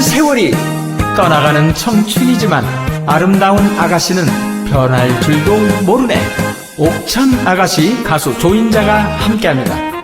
세월이 떠나가는 청춘이지만 아름다운 아가씨는 변할 줄도 모르네. 옥천 아가씨 가수 조인자가 함께합니다.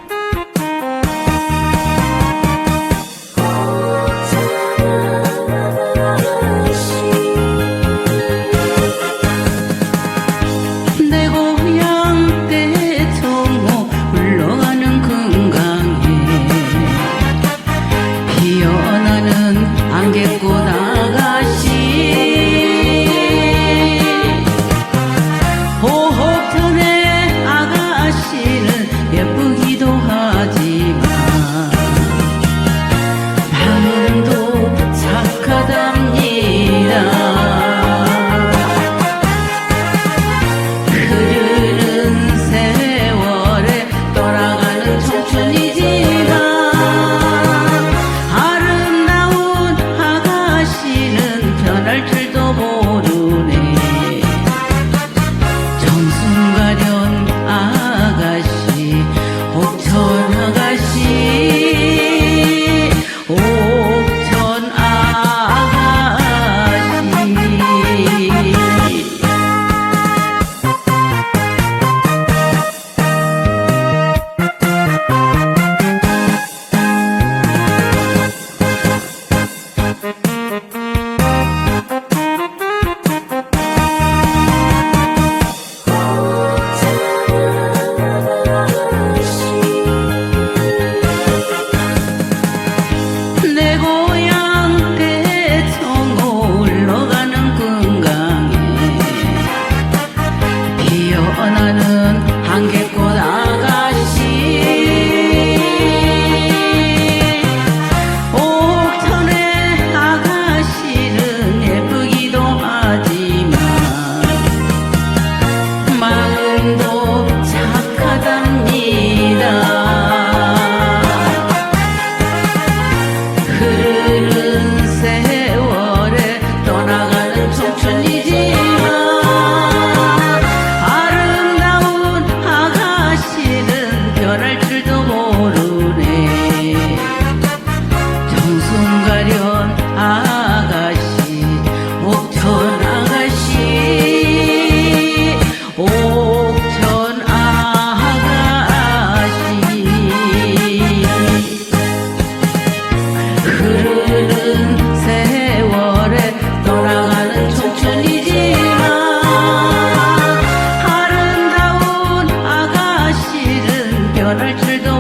You're not